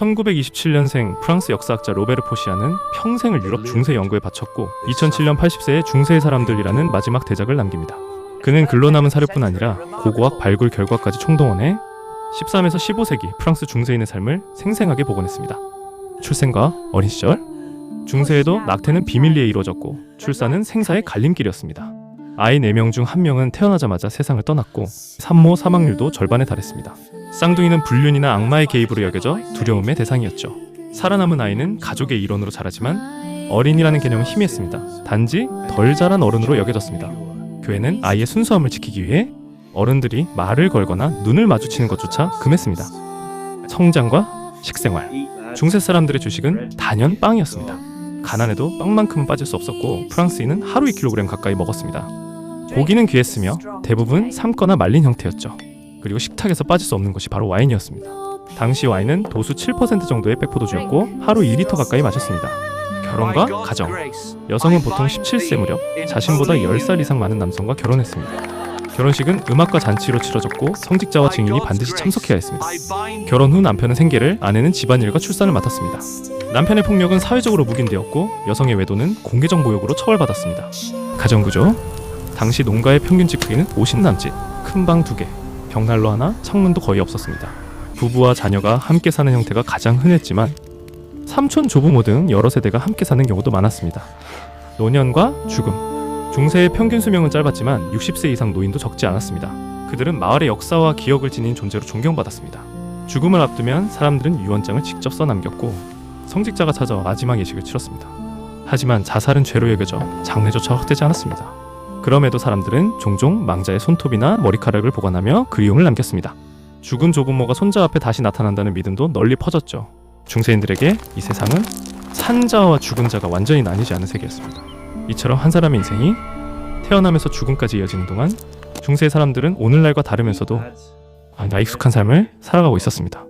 1927년생 프랑스 역사학자 로베르 포시아는 평생을 유럽 중세 연구에 바쳤고 2007년 80세에 중세의 사람들이라는 마지막 대작을 남깁니다. 그는 글로 남은 사료뿐 아니라 고고학 발굴 결과까지 총동원해 13에서 15세기 프랑스 중세인의 삶을 생생하게 복원했습니다. 출생과 어린 시절 중세에도 낙태는 비밀리에 이루어졌고 출산은 생사의 갈림길이었습니다. 아이 4명 중 1명은 태어나자마자 세상을 떠났고 산모 사망률도 절반에 달했습니다. 쌍둥이는 불륜이나 악마의 개입으로 여겨져 두려움의 대상이었죠. 살아남은 아이는 가족의 일원으로 자라지만 어린이라는 개념은 희미했습니다. 단지 덜 자란 어른으로 여겨졌습니다. 교회는 아이의 순수함을 지키기 위해 어른들이 말을 걸거나 눈을 마주치는 것조차 금했습니다. 성장과 식생활. 중세 사람들의 주식은 단연 빵이었습니다. 가난해도 빵만큼은 빠질 수 없었고 프랑스인은 하루 2kg 가까이 먹었습니다. 고기는 귀했으며 대부분 삶거나 말린 형태였죠. 그리고 식탁에서 빠질 수 없는 것이 바로 와인이었습니다. 당시 와인은 도수 7% 정도의 백포도주였고 하루 2리터 가까이 마셨습니다. 결혼과 가정. 여성은 보통 17세 무렵 자신보다 10살 이상 많은 남성과 결혼했습니다. 결혼식은 음악과 잔치로 치러졌고 성직자와 증인이 반드시 참석해야 했습니다. 결혼 후 남편은 생계를, 아내는 집안일과 출산을 맡았습니다. 남편의 폭력은 사회적으로 묵인되었고 여성의 외도는 공개적 모욕으로 처벌받았습니다. 가정구조 당시 농가의 평균 크기는 50남짓, 큰 방 두 개, 벽난로 하나, 창문도 거의 없었습니다. 부부와 자녀가 함께 사는 형태가 가장 흔했지만 삼촌, 조부모 등 여러 세대가 함께 사는 경우도 많았습니다. 노년과 죽음 중세의 평균 수명은 짧았지만 60세 이상 노인도 적지 않았습니다. 그들은 마을의 역사와 기억을 지닌 존재로 존경받았습니다. 죽음을 앞두면 사람들은 유언장을 직접 써 남겼고 성직자가 찾아와 마지막 예식을 치렀습니다. 하지만 자살은 죄로 여겨져 장례조차 헛되지 않았습니다. 그럼에도 사람들은 종종 망자의 손톱이나 머리카락을 보관하며 그리움을 남겼습니다. 죽은 조부모가 손자 앞에 다시 나타난다는 믿음도 널리 퍼졌죠. 중세인들에게 이 세상은 산자와 죽은 자가 완전히 나뉘지 않은 세계였습니다. 이처럼 한 사람의 인생이 태어나면서 죽음까지 이어지는 동안 중세 사람들은 오늘날과 다르면서도 아, 익숙한 삶을 살아가고 있었습니다.